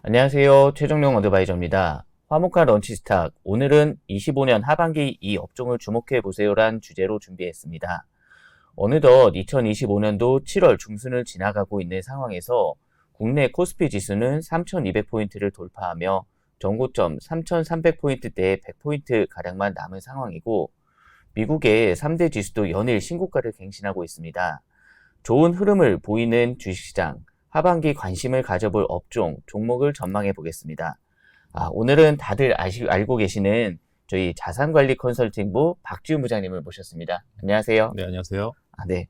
안녕하세요. 최종용 어드바이저입니다. 화목한 런치스탁. 오늘은 25년 하반기 이 업종을 주목해 보세요란 주제로 준비했습니다. 어느덧 2025년도 7월 중순을 지나가고 있는 상황에서 국내 코스피 지수는 3,200포인트를 돌파하며 전고점 3,300포인트대에 100포인트 가량만 남은 상황이고 미국의 3대 지수도 연일 신고가를 갱신하고 있습니다. 좋은 흐름을 보이는 주식시장, 하반기 관심을 가져볼 업종, 종목을 전망해 보겠습니다. 아, 오늘은 다들 아시, 알고 계시는 저희 자산관리 컨설팅부 박지훈 부장님을 모셨습니다. 안녕하세요. 네, 안녕하세요. 아, 네.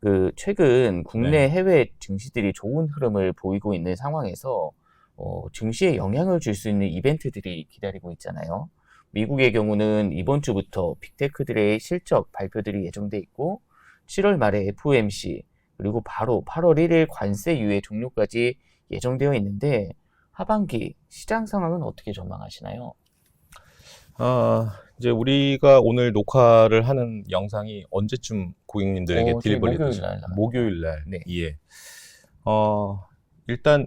그, 최근 국내 네. 해외 증시들이 좋은 흐름을 보이고 있는 상황에서, 어, 증시에 영향을 줄 수 있는 이벤트들이 기다리고 있잖아요. 미국의 경우는 이번 주부터 빅테크들의 실적 발표들이 예정돼 있고, 7월 말에 FOMC, 그리고 바로 8월 1일 관세 유예 종료까지 예정되어 있는데, 하반기 시장 상황은 어떻게 전망하시나요? 아, 이제 우리가 오늘 녹화를 하는 영상이 언제쯤 고객님들에게 어, 딜리버리 목요일 되죠? 목요일 날. 네. 예. 어, 일단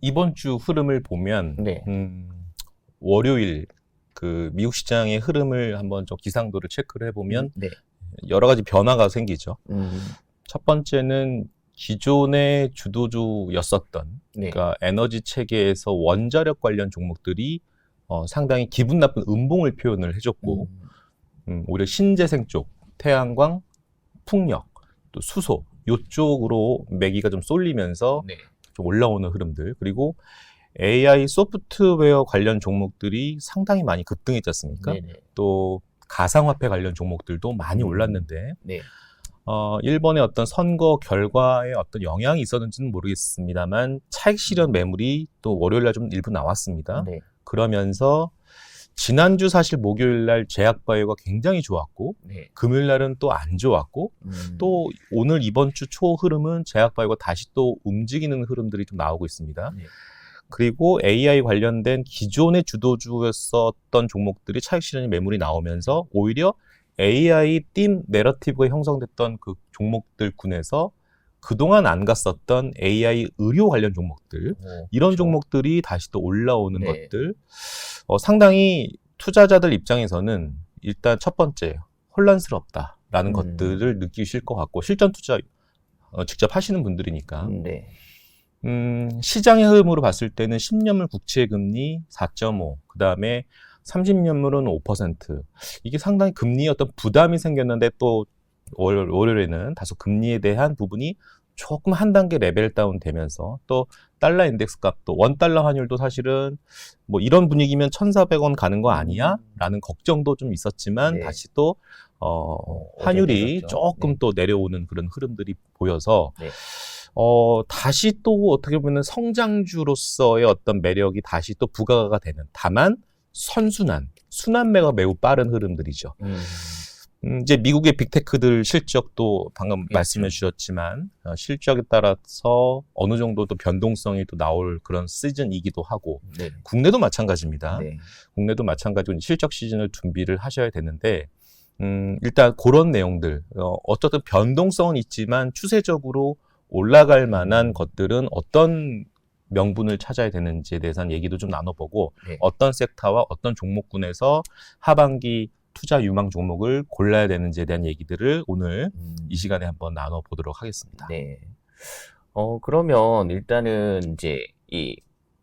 이번 주 흐름을 보면 네. 음, 월요일 그 미국 시장의 흐름을 한번 좀 기상도를 체크를 해보면 네. 여러 가지 변화가 생기죠. 음, 첫 번째는 기존의 주도주였었던 네. 그러니까 에너지 체계에서 원자력 관련 종목들이 어, 상당히 기분 나쁜 음봉을 표현을 해줬고 음, 음, 오히려 신재생 쪽 태양광, 풍력, 또 수소 요쪽으로 매기가 좀 쏠리면서 네. 좀 올라오는 흐름들 그리고 AI 소프트웨어 관련 종목들이 상당히 많이 급등했지 않습니까? 네네. 또 가상화폐 관련 종목들도 많이 음. 올랐는데 네. 어, 일본의 어떤 선거 결과에 어떤 영향이 있었는지는 모르겠습니다만 차익 실현 매물이 또 월요일 날 좀 일부 나왔습니다. 네. 그러면서 지난주 사실 목요일 날 제약바이오가 굉장히 좋았고 네. 금요일 날은 또 안 좋았고 음, 또 오늘 이번 주 초 흐름은 제약바이오가 다시 또 움직이는 흐름들이 좀 나오고 있습니다. 네. 그리고 AI 관련된 기존의 주도주였었던 종목들이 차익 실현이 매물이 나오면서 오히려 AI 띵 내러티브가 형성됐던 그 종목들 군에서 그동안 안 갔었던 AI 의료 관련 종목들 오, 이런 그렇죠. 종목들이 다시 또 올라오는 네. 것들 어, 상당히 투자자들 입장에서는 일단 첫 번째 혼란스럽다라는 음. 것들을 느끼실 것 같고 실전 투자 어, 직접 하시는 분들이니까 음, 네. 음, 시장의 흐름으로 봤을 때는 10년물 국채 금리 4.5, 그 다음에 30년물은 5%. 이게 상당히 금리에 어떤 부담이 생겼는데 또 월, 월요일에는 다소 금리에 대한 부분이 조금 한 단계 레벨 다운 되면서 또 달러 인덱스 값도 원 달러 환율도 사실은 뭐 이런 분위기면 1,400원 가는 거 아니야? 라는 걱정도 좀 있었지만 네. 다시 또 어, 환율이. 조금 네. 또 내려오는 그런 흐름들이 보여서 네. 어, 다시 또 어떻게 보면 성장주로서의 어떤 매력이 다시 또 부과가 되는 다만 선순환, 순환매가 매우 빠른 흐름들이죠. 음, 음, 이제 미국의 빅테크들 실적도 방금 그렇죠. 말씀해 주셨지만 어, 실적에 따라서 어느 정도 또 변동성이 또 나올 그런 시즌이기도 하고 네. 국내도 마찬가지입니다. 네. 국내도 마찬가지로 실적 시즌을 준비를 하셔야 되는데 음, 일단 그런 내용들 어, 어쨌든 변동성은 있지만 추세적으로 올라갈 만한 것들은 어떤 명분을 찾아야 되는지에 대해서는 얘기도 좀 나눠보고 네. 어떤 섹터와 어떤 종목군에서 하반기 투자 유망 종목을 골라야 되는지에 대한 얘기들을 오늘 음, 이 시간에 한번 나눠보도록 하겠습니다. 네. 어, 그러면 일단은 이제 이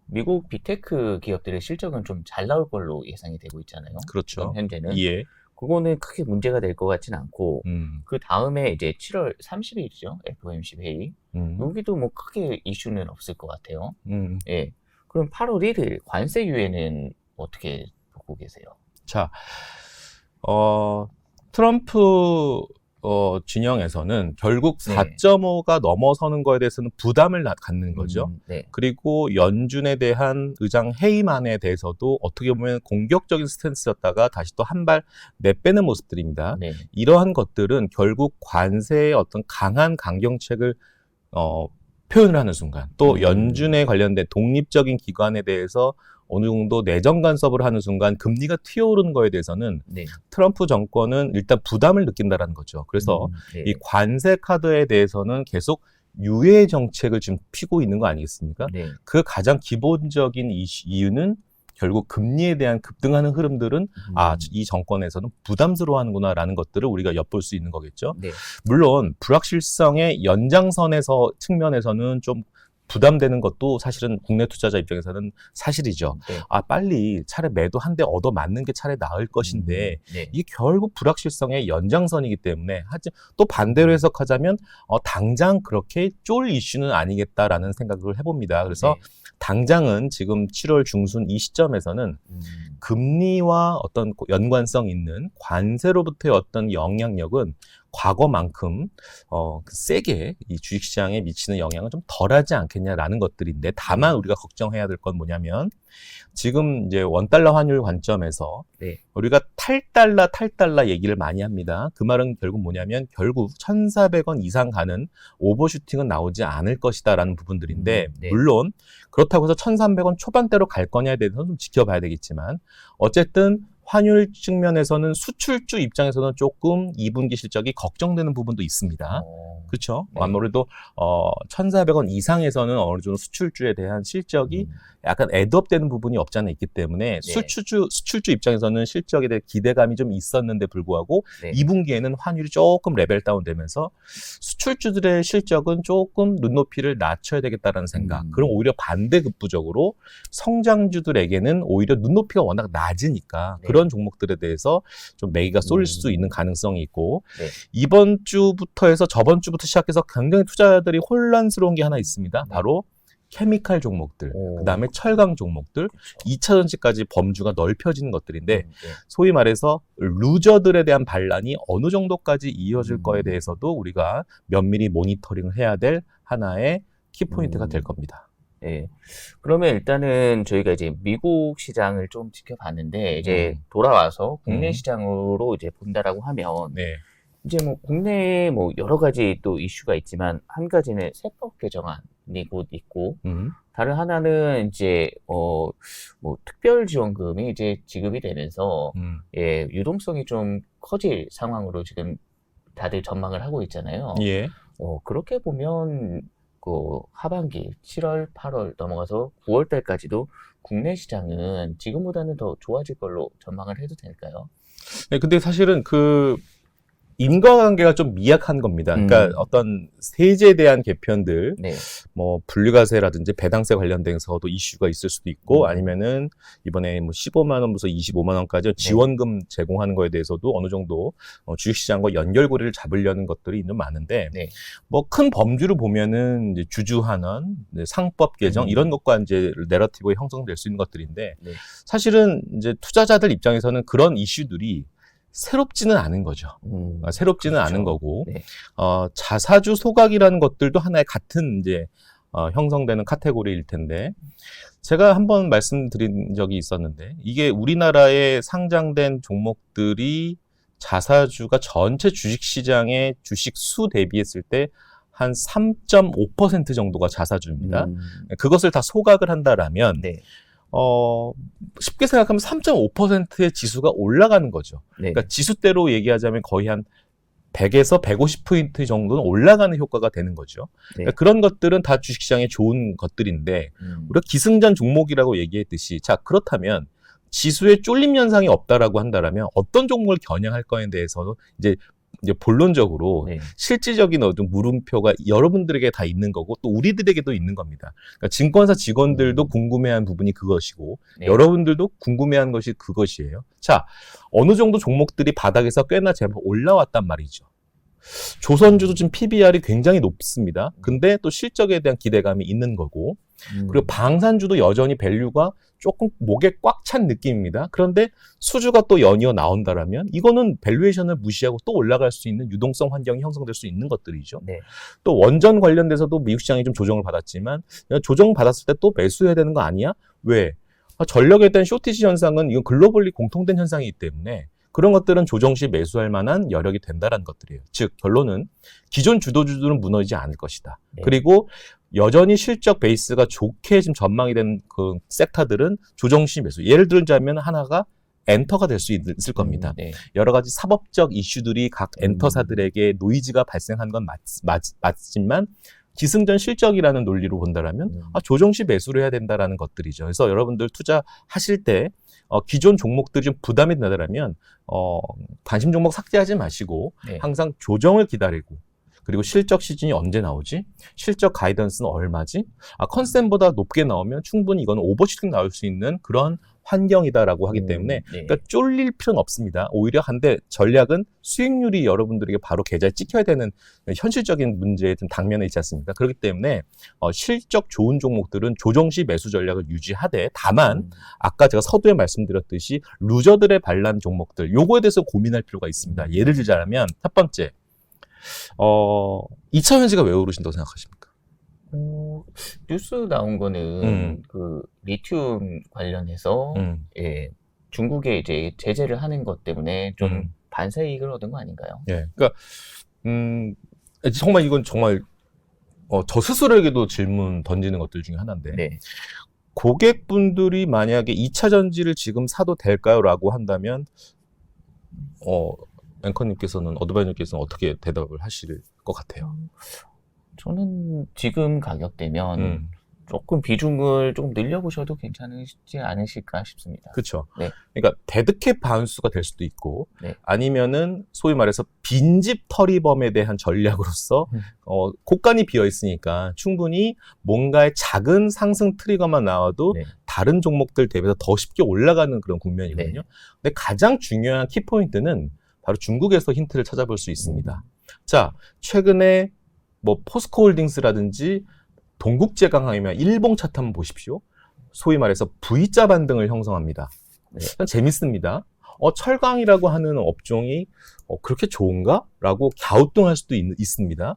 미국 빅테크 기업들의 실적은 좀 잘 나올 걸로 예상이 되고 있잖아요. 그렇죠. 현재는. 예. 그거는 크게 문제가 될 것 같진 않고, 음, 그 다음에 이제 7월 30일이죠. FOMC 회의. 음, 여기도 뭐 크게 이슈는 없을 것 같아요. 음. 예. 그럼 8월 1일 관세 유예는 어떻게 보고 계세요? 자, 어, 트럼프 어, 진영에서는 결국 네. 4.5가 넘어서는 거에 대해서는 부담을 나- 갖는 거죠. 음, 네. 그리고 연준에 대한 의장 해임안에 대해서도 어떻게 보면 공격적인 스탠스였다가 다시 또 한 발 내빼는 모습들입니다. 네. 이러한 것들은 결국 관세의 어떤 강한 강경책을 어, 표현을 하는 순간 또 음. 연준에 관련된 독립적인 기관에 대해서 어느 정도 내정 간섭을 하는 순간 금리가 튀어오르는 거에 대해서는 네. 트럼프 정권은 일단 부담을 느낀다라는 거죠. 그래서 음, 네. 이 관세 카드에 대해서는 계속 유예 정책을 지금 피고 있는 거 아니겠습니까? 네. 그 가장 기본적인 이유는 결국 금리에 대한 급등하는 흐름들은 아, 음. 이 정권에서는 부담스러워하는구나라는 것들을 우리가 엿볼 수 있는 거겠죠. 네. 물론 불확실성의 연장선에서 측면에서는 좀 부담되는 것도 사실은 국내 투자자 입장에서는 사실이죠. 네. 아, 빨리 차라리 매도 한 대 얻어 맞는 게 차라리 나을 것인데 음, 네. 이게 결국 불확실성의 연장선이기 때문에 하지 또 반대로 해석하자면 어, 당장 그렇게 쫄 이슈는 아니겠다라는 생각을 해봅니다. 그래서 네. 당장은 지금 7월 중순 이 시점에서는 음, 금리와 어떤 연관성 있는 관세로부터의 어떤 영향력은 과거만큼 어, 그 세게 이 주식시장에 미치는 영향은 좀 덜하지 않겠냐라는 것들인데 다만 우리가 걱정해야 될 건 뭐냐면 지금 이제 원 달러 환율 관점에서 네. 우리가 탈달러 탈달러 얘기를 많이 합니다. 그 말은 결국 뭐냐면 결국 1,400원 이상 가는 오버슈팅은 나오지 않을 것이다라는 부분들인데 음, 네. 물론 그렇다고 해서 1,300원 초반대로 갈 거냐에 대해서는 좀 지켜봐야 되겠지만 어쨌든 환율 측면에서는 수출주 입장에서는 조금 2분기 실적이 걱정되는 부분도 있습니다. 어, 그렇죠. 네. 아무래도 어 1,400원 이상에서는 어느 정도 수출주에 대한 실적이 음, 약간 애드업되는 부분이 없지 않아 있기 때문에 네. 수출주 수출주 입장에서는 실적에 대해 기대감이 좀 있었는데 불구하고 네. 2분기에는 환율이 조금 레벨 다운되면서 수출주들의 실적은 조금 눈높이를 낮춰야 되겠다라는 생각. 음. 그럼 오히려 반대급부적으로 성장주들에게는 오히려 눈높이가 워낙 낮으니까 네. 그런 종목들에 대해서 좀 매기가 쏠릴 음. 수 있는 가능성이 있고 네. 이번 주부터 해서 저번 주부터 시작해서 굉장히 투자자들이 혼란스러운 게 하나 있습니다. 네. 바로 케미칼 종목들, 오. 그다음에 철강 종목들, 그렇죠. 2차전지까지 범주가 넓혀지는 것들인데 음, 네. 소위 말해서 루저들에 대한 반란이 어느 정도까지 이어질 음. 거에 대해서도 우리가 면밀히 모니터링을 해야 될 하나의 키포인트가 음. 될 겁니다. 네. 그러면 일단은 저희가 이제 미국 시장을 좀 지켜봤는데 이제 음. 돌아와서 국내 음. 시장으로 이제 본다라고 하면 네. 이제 뭐 국내에 뭐 여러 가지 또 이슈가 있지만 한 가지는 세법 개정안이 곧 있고 음. 다른 하나는 이제 어 뭐 특별 지원금이 이제 지급이 되면서 음. 예, 유동성이 좀 커질 상황으로 지금 다들 전망을 하고 있잖아요. 예. 어, 그렇게 보면 그 하반기 7월, 8월 넘어가서 9월 달까지도 국내 시장은 지금보다는 더 좋아질 걸로 전망을 해도 될까요? 네, 근데 사실은 그 인과관계가 좀 미약한 겁니다. 그러니까 음. 어떤 세제에 대한 개편들, 네. 뭐 분류가세라든지 배당세 관련돼서도 이슈가 있을 수도 있고 음. 아니면은 이번에 뭐 15만 원부터 25만 원까지 지원금 제공하는 거에 대해서도 어느 정도 어, 주식시장과 연결고리를 잡으려는 것들이 좀 많은데 네. 뭐큰 범주를 보면은 이제 주주환원, 상법 개정 음. 이런 것과 이제 내러티브가 형성될 수 있는 것들인데 네. 사실은 이제 투자자들 입장에서는 그런 이슈들이 새롭지는 않은 거죠. 음, 아, 새롭지는 그렇죠. 않은 거고 네. 어, 자사주 소각이라는 것들도 하나의 같은 이제 어, 형성되는 카테고리일 텐데 제가 한번 말씀드린 적이 있었는데 이게 우리나라에 상장된 종목들이 자사주가 전체 주식시장의 주식 수 대비했을 때 한 3.5% 정도가 자사주입니다. 음, 그것을 다 소각을 한다라면 네. 어, 쉽게 생각하면 3.5%의 지수가 올라가는 거죠. 네. 그러니까 지수대로 얘기하자면 거의 한 100에서 150포인트 정도는 올라가는 효과가 되는 거죠. 네. 그러니까 그런 것들은 다 주식시장에 좋은 것들인데 음, 우리가 기승전 종목이라고 얘기했듯이 자 그렇다면 지수에 쫄림 현상이 없다라고 한다라면 어떤 종목을 겨냥할 거에 대해서는 이제 이제 본론적으로 네. 실질적인 어떤 물음표가 여러분들에게 다 있는 거고 또 우리들에게도 있는 겁니다. 그러니까 증권사 직원들도 음. 궁금해한 부분이 그것이고 네. 여러분들도 궁금해한 것이 그것이에요. 자, 어느 정도 종목들이 바닥에서 꽤나 제법 올라왔단 말이죠. 조선주도 지금 PBR이 굉장히 높습니다. 근데 또 실적에 대한 기대감이 있는 거고, 음, 그리고 방산주도 여전히 밸류가 조금 목에 꽉 찬 느낌입니다. 그런데 수주가 또 연이어 나온다라면 이거는 밸류에이션을 무시하고 또 올라갈 수 있는 유동성 환경이 형성될 수 있는 것들이죠. 네. 또 원전 관련돼서도 미국 시장이 좀 조정을 받았지만 조정 받았을 때 또 매수해야 되는 거 아니야? 왜? 아, 전력에 대한 쇼티지 현상은 이건 글로벌리 공통된 현상이기 때문에 그런 것들은 조정 시 매수할 만한 여력이 된다라는 것들이에요. 즉 결론은 기존 주도주들은 무너지지 않을 것이다. 네. 그리고 여전히 실적 베이스가 좋게 지금 전망이 된 그 섹터들은 조정 시 매수. 예를 들자면 하나가 엔터가 될 수 있을 겁니다. 음, 네. 여러 가지 사법적 이슈들이 각 음. 엔터사들에게 노이즈가 발생한 건 맞, 맞, 맞지만 기승전 실적이라는 논리로 본다라면 음. 아, 조정시 매수를 해야 된다라는 것들이죠. 그래서 여러분들 투자하실 때 어, 기존 종목들이 좀 부담이 된다면 어, 관심 종목 삭제하지 마시고 네. 항상 조정을 기다리고 그리고 실적 시즌이 언제 나오지? 실적 가이던스는 얼마지? 아, 컨센보다 높게 나오면 충분히 이건 오버슈팅 나올 수 있는 그런 환경이다라고 하기 때문에 음, 네. 그러니까 쫄릴 필요는 없습니다. 오히려 한데 전략은 수익률이 여러분들에게 바로 계좌에 찍혀야 되는 현실적인 문제에 좀 당면에 있지 않습니까? 그렇기 때문에 어, 실적 좋은 종목들은 조정 시 매수 전략을 유지하되 다만 음, 아까 제가 서두에 말씀드렸듯이 루저들의 반란 종목들 요거에 대해서 고민할 필요가 있습니다. 예를 들자면 첫 번째 어 2차 현지가 왜 오르신다고 생각하십니까? 어, 뉴스 나온 거는 음. 그 리튬 관련해서 음, 예, 중국에 이제 제재를 하는 것 때문에 좀 음. 반사 이익을 얻은 거 아닌가요? 예. 그러니까 음 정말 이건 정말 어, 저 스스로에게도 질문 던지는 것들 중에 하나인데 네. 고객분들이 만약에 2차 전지를 지금 사도 될까요?라고 한다면 어 앵커님께서는 어드바이저께서는 어떻게 대답을 하실 것 같아요? 저는 지금 가격대면 음, 조금 비중을 조금 늘려보셔도 괜찮으시지 않으실까 싶습니다. 그렇죠. 네. 그러니까 데드캣 바운스가 될 수도 있고 네. 아니면은 소위 말해서 빈집 털이범에 대한 전략으로서 음. 어, 곳간이 비어 있으니까 충분히 뭔가의 작은 상승 트리거만 나와도 네. 다른 종목들 대비해서 더 쉽게 올라가는 그런 국면이거든요. 네. 근데 가장 중요한 키포인트는 바로 중국에서 힌트를 찾아볼 수 있습니다. 자, 최근에 뭐 포스코홀딩스라든지 동국제강하면 일봉 차트 한번 보십시오. 소위 말해서 V자 반등을 형성합니다. 네. 참 재밌습니다. 어, 철강이라고 하는 업종이 어, 그렇게 좋은가? 라고 갸우뚱할 수도 있, 있습니다.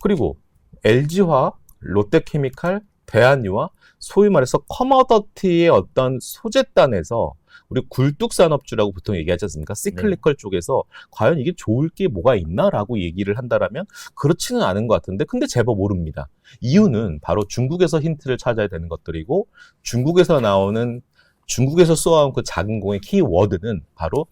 그리고 LG화, 롯데케미칼, 대한유화, 소위 말해서 커머더티의 어떤 소재단에서 우리 굴뚝 산업주라고 보통 얘기하지 않습니까? 시클리컬 쪽에서 과연 이게 좋을 게 뭐가 있나라고 얘기를 한다라면 그렇지는 않은 것 같은데 근데 제법 모릅니다. 이유는 바로 중국에서 힌트를 찾아야 되는 것들이고 중국에서 나오는 중국에서 쏘아온 그 작은 공의 키워드는 바로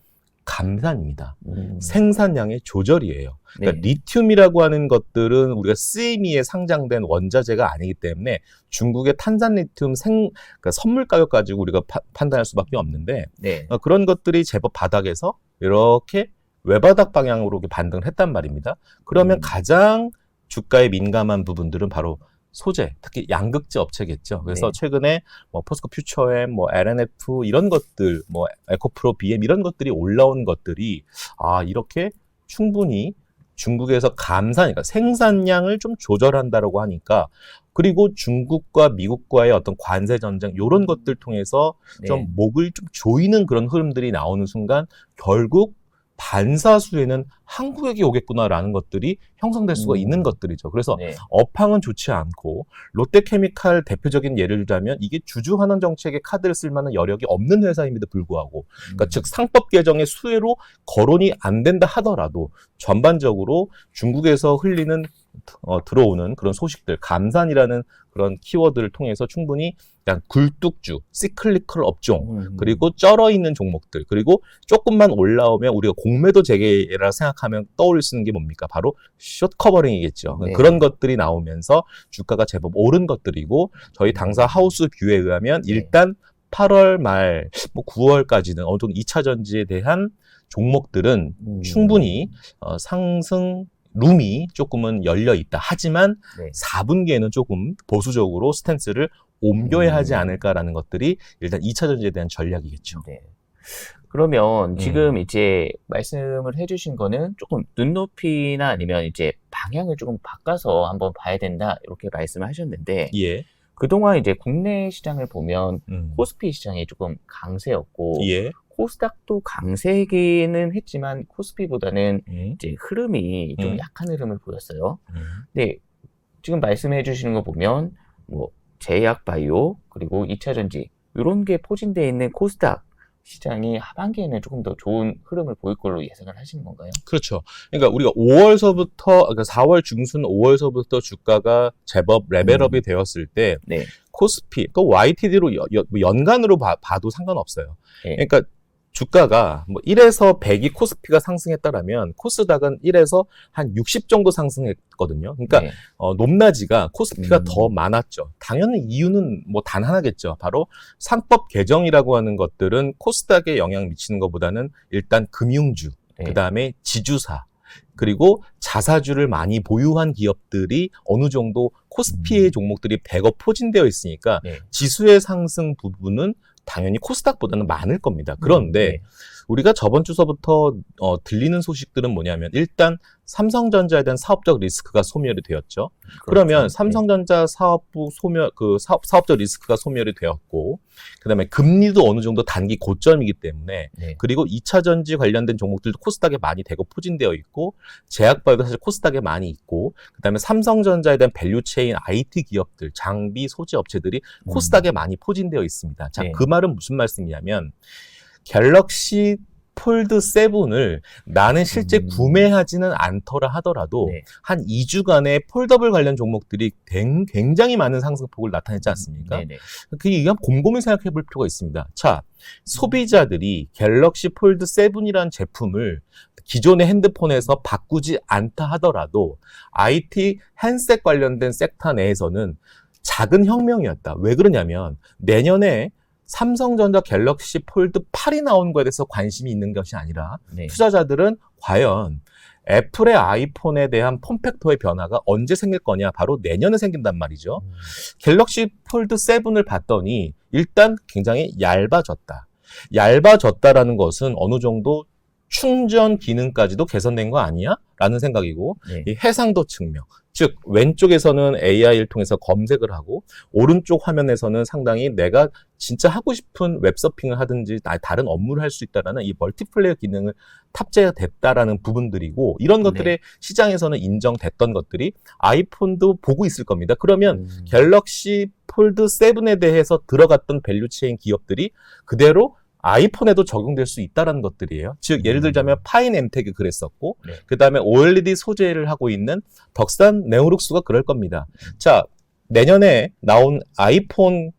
감산입니다. 음, 생산량의 조절이에요. 그러니까 네. 리튬이라고 하는 것들은 우리가 쓰이미에 상장된 원자재가 아니기 때문에 중국의 탄산리튬 생 그러니까 선물 가격 가지고 우리가 파- 판단할 수밖에 없는데 네. 어, 그런 것들이 제법 바닥에서 이렇게 외바닥 방향으로 반등을 했단 말입니다. 그러면 음. 가장 주가에 민감한 부분들은 바로 소재, 특히 양극재 업체겠죠. 그래서 네. 최근에 뭐 포스코 퓨처엠, 뭐 LNF 이런 것들, 뭐 에코프로 BM 이런 것들이 올라온 것들이 아 이렇게 충분히 중국에서 감산, 그러니까 생산량을 좀 조절한다라고 하니까 그리고 중국과 미국과의 어떤 관세 전쟁 이런 것들 통해서 네. 좀 목을 좀 조이는 그런 흐름들이 나오는 순간 결국 반사수에는 한국에게 오겠구나라는 것들이 형성될 수가 음. 있는 것들이죠. 그래서 네. 업황은 좋지 않고 롯데케미칼 대표적인 예를 들자면 이게 주주 환원 정책에 카드를 쓸 만한 여력이 없는 회사임에도 불구하고 그러니까 음, 즉 상법 개정의 수혜로 거론이 안 된다 하더라도 전반적으로 중국에서 흘리는 어, 들어오는 그런 소식들 감산이라는 그런 키워드를 통해서 충분히 그냥 굴뚝주, 시클리컬 업종 음, 그리고 쩔어 있는 종목들 그리고 조금만 올라오면 우리가 공매도 재개라 생각 하면 떠올릴 수 있는 게 뭡니까 바로 숏 커버링이겠죠 네. 그런 것들이 나오면서 주가가 제법 오른 것들이고 저희 당사 하우스 뷰에 의하면 네. 일단 8월 말, 뭐 9월까지는 어느 정도 2차 전지에 대한 종목들은 음, 충분히 어, 상승 룸이 조금은 열려 있다. 하지만 네. 4분기에는 조금 보수적으로 스탠스를 옮겨야 하지 음. 않을까라는 것들이 일단 2차 전지에 대한 전략이겠죠. 네. 그러면 음. 지금 이제 말씀을 해주신 거는 조금 눈높이나 아니면 이제 방향을 조금 바꿔서 한번 봐야 된다 이렇게 말씀을 하셨는데 예. 그동안 이제 국내 시장을 보면 음. 코스피 시장이 조금 강세였고 예. 코스닥도 강세기는 했지만 코스피보다는 음. 이제 흐름이 좀 음. 약한 흐름을 보였어요. 음. 근데 지금 말씀해 주시는 거 보면 뭐 제약 바이오 그리고 2차 전지 이런 게 포진되어 있는 코스닥 시장이 하반기에는 조금 더 좋은 흐름을 보일 걸로 예상을 하시는 건가요? 그렇죠. 그러니까 우리가 5월서부터 그러니까 4월 중순 5월서부터 주가가 제법 레벨업이 되었을 때 네. 코스피, 그 YTD로 연, 간으로 봐, 도 상관없어요. 네. 그러니까 주가가 뭐 1에서 100이 코스피가 상승했다라면 코스닥은 1에서 한 60 정도 상승했거든요. 그러니까 네. 어, 높낮이가 코스피가 음. 더 많았죠. 당연히 이유는 뭐 단 하나겠죠. 바로 상법 개정이라고 하는 것들은 코스닥에 영향 미치는 것보다는 일단 금융주, 네. 그 다음에 지주사, 그리고 자사주를 많이 보유한 기업들이 어느 정도 코스피의 음. 종목들이 100억 포진되어 있으니까 네. 지수의 상승 부분은 당연히 코스닥보다는 많을 겁니다. 그런데 네. 우리가 저번 주서부터 어, 들리는 소식들은 뭐냐면 일단 삼성전자에 대한 사업적 리스크가 소멸이 되었죠. 그러면 그렇죠. 삼성전자 사업부 소멸 그 사업 사업적 리스크가 소멸이 되었고 그다음에 금리도 어느 정도 단기 고점이기 때문에 네. 네. 그리고 2차 전지 관련된 종목들도 코스닥에 많이 대거 포진되어 있고 제약바이오도 사실 코스닥에 많이 있고 그다음에 삼성전자에 대한 밸류 체인 IT 기업들, 장비 소재 업체들이 음. 코스닥에 많이 포진되어 있습니다. 자, 네. 그 말은 무슨 말씀이냐면 갤럭시 폴드 7을 나는 실제 음. 구매하지는 않더라 하더라도 네. 한 2주간의 폴더블 관련 종목들이 댕- 굉장히 많은 상승폭을 나타냈지 않습니까? 네네. 그 이게 한번 곰곰이 생각해 볼 필요가 있습니다. 자, 소비자들이 갤럭시 폴드 7이라는 제품을 기존의 핸드폰에서 바꾸지 않다 하더라도 IT 핸셋 관련된 섹터 내에서는 작은 혁명이었다. 왜 그러냐면 내년에 삼성전자 갤럭시 폴드 8이 나오는 거에 대해서 관심이 있는 것이 아니라 네. 투자자들은 과연 애플의 아이폰에 대한 폼팩터의 변화가 언제 생길 거냐? 바로 내년에 생긴단 말이죠. 음. 갤럭시 폴드 7을 봤더니 일단 굉장히 얇아졌다. 얇아졌다라는 것은 어느 정도 충전 기능까지도 개선된 거 아니야? 라는 생각이고 네. 이 해상도 측면 즉 왼쪽에서는 AI를 통해서 검색을 하고 오른쪽 화면에서는 상당히 내가 진짜 하고 싶은 웹서핑을 하든지 나- 다른 업무를 할 수 있다라는 이 멀티플레이어 기능을 탑재가 됐다라는 부분들이고 이런 네. 것들이 시장에서는 인정됐던 것들이 아이폰도 보고 있을 겁니다. 그러면 음. 갤럭시 폴드 7에 대해서 들어갔던 밸류체인 기업들이 그대로 아이폰에도 적용될 수 있다는 것들이에요. 즉 예를 들자면 파인 엠텍이 그랬었고 네. 그 다음에 OLED 소재를 하고 있는 덕산 네오룩스가 그럴 겁니다. 자 내년에 나온 아이폰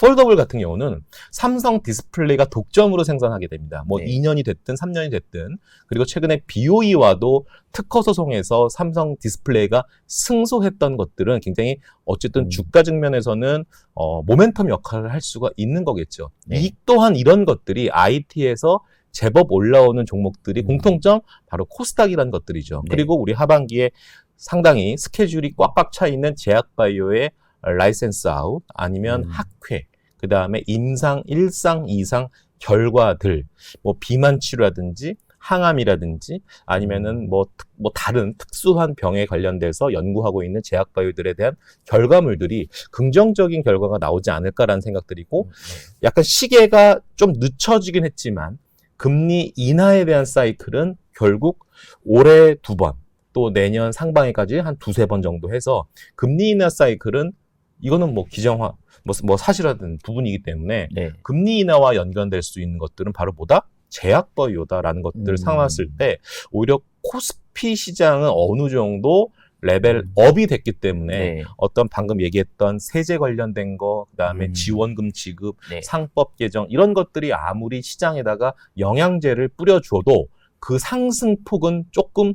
폴더블 같은 경우는 삼성 디스플레이가 독점으로 생산하게 됩니다. 뭐 네. 2년이 됐든 3년이 됐든 그리고 최근에 BOE와도 특허 소송에서 삼성 디스플레이가 승소했던 것들은 굉장히 어쨌든 음. 주가 측면에서는 어, 모멘텀 역할을 할 수가 있는 거겠죠. 네. 이 또한 이런 것들이 IT에서 제법 올라오는 종목들이 음. 공통점 바로 코스닥이라는 것들이죠. 네. 그리고 우리 하반기에 상당히 스케줄이 꽉꽉 차 있는 제약바이오의 라이센스 아웃 아니면 음. 학회 그 다음에 임상 1상 2상 결과들 뭐 비만 치료라든지 항암이라든지 아니면은 뭐, 특- 뭐 다른 특수한 병에 관련돼서 연구하고 있는 제약 바이오들에 대한 결과물들이 긍정적인 결과가 나오지 않을까라는 생각들이고 네. 약간 시계가 좀 늦춰지긴 했지만 금리 인하에 대한 사이클은 결국 올해 두 번, 또 내년 상반기까지 한 두세 번 정도 해서 금리 인하 사이클은 이거는 뭐 기정화, 뭐, 뭐 사실화된 부분이기 때문에 네. 금리 인하와 연관될 수 있는 것들은 바로 뭐다? 제약바이오다라는 것들을 음. 삼았을 때 오히려 코스피 시장은 어느 정도 레벨 음. 업이 됐기 때문에 네. 어떤 방금 얘기했던 세제 관련된 거, 그다음에 음. 지원금 지급, 네. 상법 개정 이런 것들이 아무리 시장에다가 영양제를 뿌려줘도 그 상승폭은 조금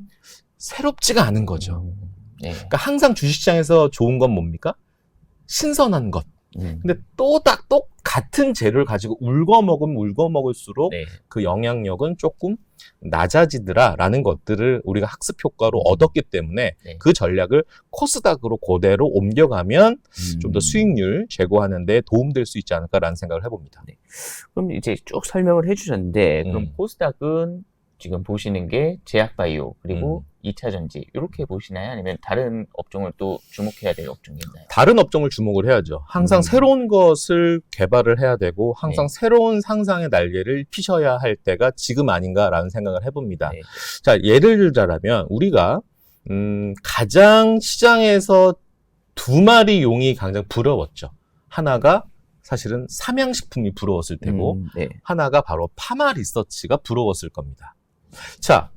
새롭지가 않은 거죠. 음. 네. 그러니까 항상 주식시장에서 좋은 건 뭡니까? 신선한 것. 음. 근데 또딱 똑같은 재료를 가지고 울고 먹으면 울고 먹을수록 네. 그 영향력은 조금 낮아지더라라는 것들을 우리가 학습 효과로 음. 얻었기 때문에 네. 그 전략을 코스닥으로 그대로 옮겨가면 좀더 음. 수익률 제고하는 데 도움될 수 있지 않을까라는 생각을 해봅니다. 그럼 이제 쭉 설명을 해주셨는데 그럼 음. 코스닥은 지금 보시는 게 제약바이오 그리고 음. 2차 전지 이렇게 보시나요? 아니면 다른 업종을 또 주목해야 될 업종이 있나요? 다른 업종을 주목을 해야죠. 항상 음. 새로운 것을 개발을 해야 되고 항상 네. 새로운 상상의 날개를 피셔야 할 때가 지금 아닌가라는 생각을 해봅니다. 네. 자, 예를 들자면 우리가 음, 가장 시장에서 두 마리 용이 가장 부러웠죠. 하나가 사실은 삼양식품이 부러웠을 테고 음, 네. 하나가 바로 파마 리서치가 부러웠을 겁니다. 자,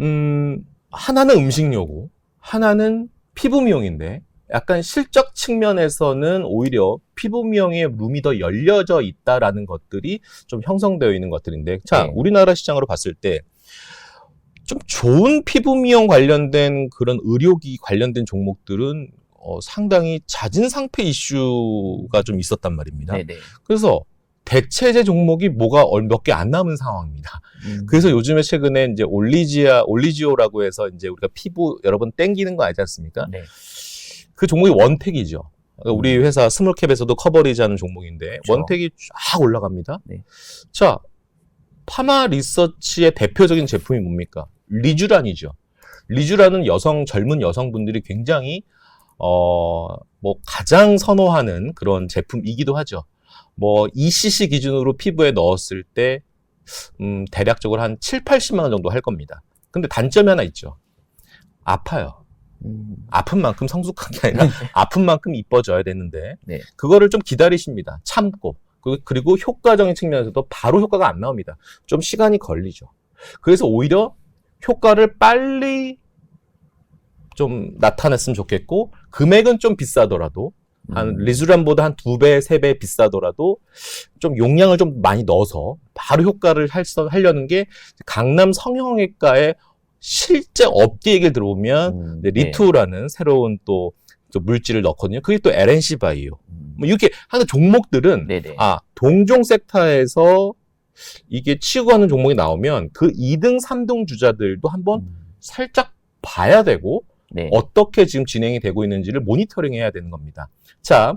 음, 하나는 음식료고, 하나는 피부 미용인데, 약간 실적 측면에서는 오히려 피부 미용의 룸이 더 열려져 있다라는 것들이 좀 형성되어 있는 것들인데, 자, 네. 우리나라 시장으로 봤을 때, 좀 좋은 피부 미용 관련된 그런 의료기 관련된 종목들은 어, 상당히 잦은 상패 이슈가 좀 있었단 말입니다. 네네. 그래서 대체제 종목이 뭐가 몇 개 안 남은 상황입니다. 음. 그래서 요즘에 최근에 이제 올리지아, 올리지오라고 해서 이제 우리가 피부 여러분 땡기는 거 알지 않습니까? 네. 그 종목이 원택이죠. 우리 회사 스몰캡에서도 커버리지 하는 종목인데 그렇죠. 원택이 쫙 올라갑니다. 네. 자, 파마 리서치의 대표적인 제품이 뭡니까? 리쥬란이죠. 리쥬란은 여성 젊은 여성분들이 굉장히 어, 뭐 가장 선호하는 그런 제품이기도 하죠. 뭐 2cc 기준으로 피부에 넣었을 때 음, 대략적으로 한 7, 80만 원 정도 할 겁니다. 근데 단점이 하나 있죠. 아파요. 음. 아픈 만큼 성숙한 게 아니라 아픈 만큼 이뻐져야 되는데 네. 그거를 좀 기다리십니다. 참고 그- 그리고 효과적인 측면에서도 바로 효과가 안 나옵니다. 좀 시간이 걸리죠. 그래서 오히려 효과를 빨리 좀 나타냈으면 좋겠고 금액은 좀 비싸더라도 한 음. 리즈란보다 한 두 배, 세 배 비싸더라도 좀 용량을 좀 많이 넣어서 바로 효과를 할, 수- 하려는 게 강남 성형외과의 실제 업계 얘기를 들어보면 음. 네. 리투라는 새로운 또, 또 물질을 넣거든요. 그게 또 LNC 바이오. 음. 뭐 이렇게 하는 종목들은 네네. 아 동종 섹터에서 이게 치고 하는 종목이 나오면 그 2등, 3등 주자들도 한번 음. 살짝 봐야 되고 네. 어떻게 지금 진행이 되고 있는지를 모니터링 해야 되는 겁니다. 자,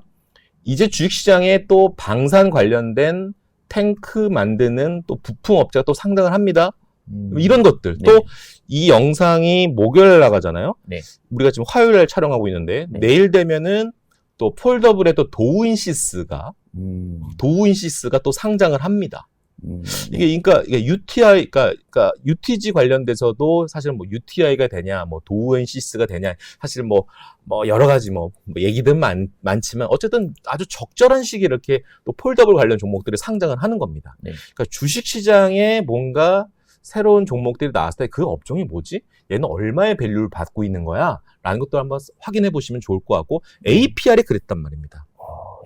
이제 주식시장에 또 방산 관련된 탱크 만드는 또 부품 업체가 또 상당을 합니다. 음. 이런 것들. 네. 또이 영상이 목요일 나가잖아요. 네. 우리가 지금 화요일에 촬영하고 있는데 네. 내일 되면은 또 폴더블에 또 도우인시스가 음. 도우인시스가 또 상장을 합니다. 음. 이게 그러니까 이게 UTI 그러니까, 그러니까 UTG 관련돼서도 사실 뭐 UTI가 되냐 뭐 도우인시스가 되냐 사실 뭐뭐 여러 가지 뭐, 뭐 얘기든 많, 많지만 어쨌든 아주 적절한 시기에 이렇게 또 폴더블 관련 종목들이 상장을 하는 겁니다. 네. 그러니까 주식 시장에 뭔가 새로운 종목들이 나왔을 때 그 업종이 뭐지? 얘는 얼마의 밸류를 받고 있는 거야? 라는 것도 한번 확인해 보시면 좋을 것 같고 APR이 그랬단 말입니다.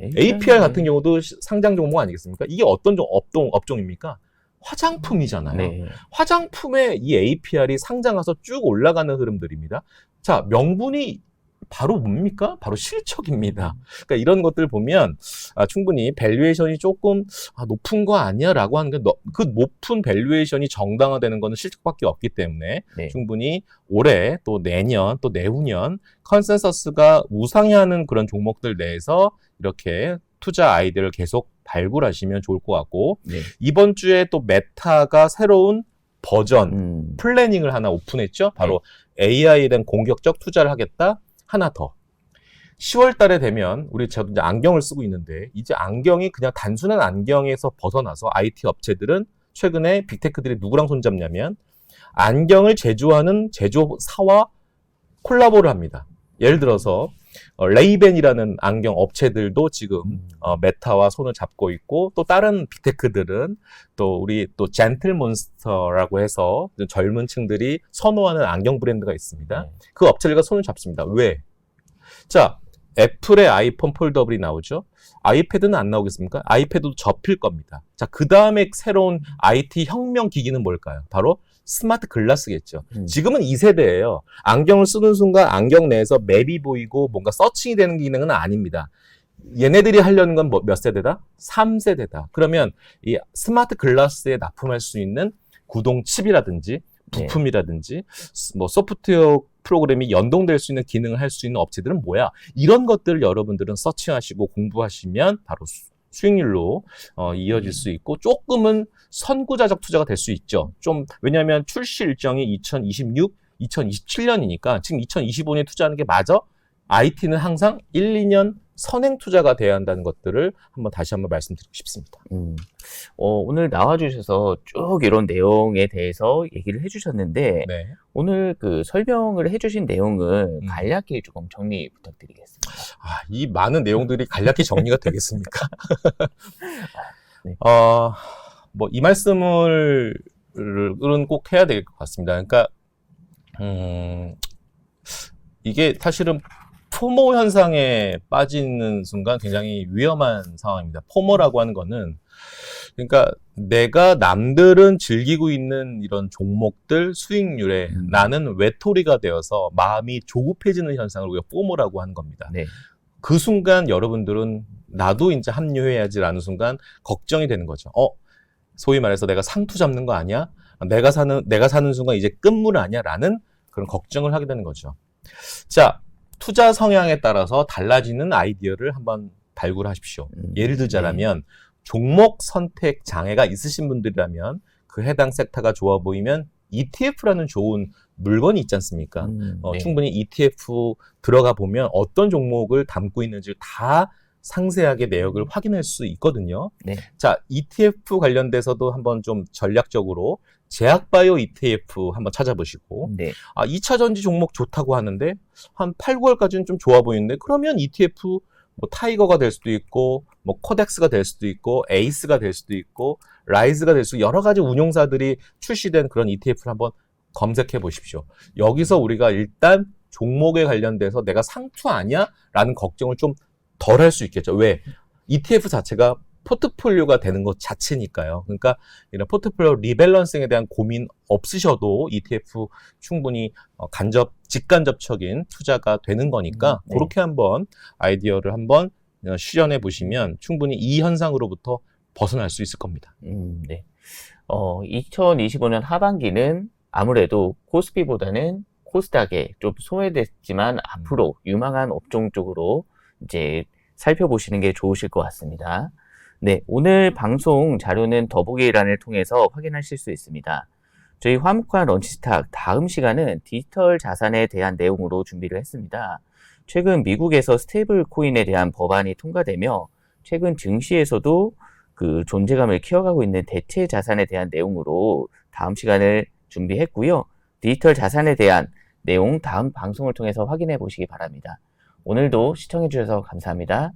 어, APR 같은 경우도 시- 상장 종목 아니겠습니까? 이게 어떤 종, 업종, 업종입니까? 화장품이잖아요. 네. 화장품의 이 APR이 상장해서 쭉 올라가는 흐름들입니다. 자, 명분이 바로 뭡니까? 바로 실적입니다. 그러니까 이런 것들 보면 아, 충분히 밸류에이션이 조금 아, 높은 거 아니야라고 하는 게그 높은 밸류에이션이 정당화되는 거는 실적밖에 없기 때문에 네. 충분히 올해 또 내년 또 내후년 컨센서스가 우상향하는 그런 종목들 내에서 이렇게 투자 아이디어를 계속 발굴하시면 좋을 것 같고 네. 이번 주에 또 메타가 새로운 버전 음. 플래닝을 하나 오픈했죠. 바로 AI에 대한 공격적 투자를 하겠다. 하나 더. 10월 달에 되면 우리 저도 이제 안경을 쓰고 있는데 이제 안경이 그냥 단순한 안경에서 벗어나서 IT 업체들은 최근에 빅테크들이 누구랑 손잡냐면 안경을 제조하는 제조사와 콜라보를 합니다. 예를 들어서 어, 레이벤이라는 안경 업체들도 지금 음. 어, 메타와 손을 잡고 있고 또 다른 빅테크들은 또 우리 또 젠틀몬스터라고 해서 젊은 층들이 선호하는 안경 브랜드가 있습니다. 네. 그 업체들과 손을 잡습니다. 왜? 자, 애플의 아이폰 폴더블이 나오죠. 아이패드는 안 나오겠습니까? 아이패드도 접힐 겁니다. 자, 그 다음에 새로운 IT 혁명 기기는 뭘까요? 바로 스마트 글라스겠죠. 음. 지금은 2세대예요. 안경을 쓰는 순간 안경 내에서 맵이 보이고 뭔가 서칭이 되는 기능은 아닙니다. 얘네들이 하려는 건뭐몇 세대다? 3세대다. 그러면 이 스마트 글라스에 납품할 수 있는 구동 칩이라든지 네. 부품이라든지 스- 뭐 소프트웨어 프로그램이 연동될 수 있는 기능을 할 수 있는 업체들은 뭐야? 이런 것들을 여러분들은 서칭하시고 공부하시면 바로 수, 수익률로 어, 이어질 수 있고 조금은 선구자적 투자가 될 수 있죠. 좀 왜냐하면 출시 일정이 2026, 2027년이니까 지금 2025년에 투자하는 게 맞아? IT는 항상 1, 2년 선행 투자가 돼야 한다는 것들을 한번 다시 한번 말씀드리고 싶습니다. 음. 어, 오늘 나와주셔서 쭉 이런 내용에 대해서 얘기를 해주셨는데, 네. 오늘 그 설명을 해주신 내용을 음. 간략히 조금 정리 부탁드리겠습니다. 아, 이 많은 내용들이 간략히 정리가 되겠습니까? 네. 어, 뭐, 이 말씀을, 은꼭 해야 될 것 같습니다. 그러니까, 음, 이게 사실은 포모 현상에 빠지는 순간 굉장히 위험한 상황입니다. 포모라고 하는 거는 그러니까 내가 남들은 즐기고 있는 이런 종목들 수익률에 음. 나는 외톨이가 되어서 마음이 조급해지는 현상을 우리가 포모라고 하는 겁니다. 네. 그 순간 여러분들은 나도 이제 합류해야지라는 순간 걱정이 되는 거죠. 어, 소위 말해서 내가 상투 잡는 거 아니야? 내가 사는 내가 사는 순간 이제 끝물 아니야라는 그런 걱정을 하게 되는 거죠. 자, 투자 성향에 따라서 달라지는 아이디어를 한번 발굴하십시오. 음, 예를 들자라면 종목 선택 장애가 있으신 분들이라면 그 해당 섹터가 좋아 보이면 ETF라는 좋은 물건이 있지 않습니까? 음, 어, 네. 충분히 ETF 들어가 보면 어떤 종목을 담고 있는지 다 상세하게 내역을 확인할 수 있거든요. 네. 자, ETF 관련돼서도 한번 좀 전략적으로 제약바이오 ETF 한번 찾아보시고, 네. 아, 2차 전지 종목 좋다고 하는데, 한 8, 9월까지는 좀 좋아 보이는데, 그러면 ETF, 뭐, 타이거가 될 수도 있고, 뭐, 코덱스가 될 수도 있고, 에이스가 될 수도 있고, 라이즈가 될 수, 여러 가지 운용사들이 출시된 그런 ETF를 한번 검색해 보십시오. 여기서 우리가 일단 종목에 관련돼서 내가 상투 아니야? 라는 걱정을 좀 덜 할 수 있겠죠. 왜? ETF 자체가 포트폴리오가 되는 것 자체니까요. 그러니까 이런 포트폴리오 리밸런싱에 대한 고민 없으셔도 ETF 충분히 어, 간접, 직간접적인 투자가 되는 거니까 음, 네. 그렇게 한번 아이디어를 한번 어, 실현해 보시면 충분히 이 현상으로부터 벗어날 수 있을 겁니다. 음, 네. 어, 2025년 하반기는 아무래도 코스피보다는 코스닥에 좀 소외됐지만 앞으로 유망한 업종 쪽으로 이제 살펴보시는 게 좋으실 것 같습니다. 네, 오늘 방송 자료는 더보기란을 통해서 확인하실 수 있습니다. 저희 화목화 런치스탁 다음 시간은 디지털 자산에 대한 내용으로 준비를 했습니다. 최근 미국에서 스테이블 코인에 대한 법안이 통과되며 최근 증시에서도 그 존재감을 키워가고 있는 대체 자산에 대한 내용으로 다음 시간을 준비했고요. 디지털 자산에 대한 내용 다음 방송을 통해서 확인해 보시기 바랍니다. 오늘도 시청해 주셔서 감사합니다.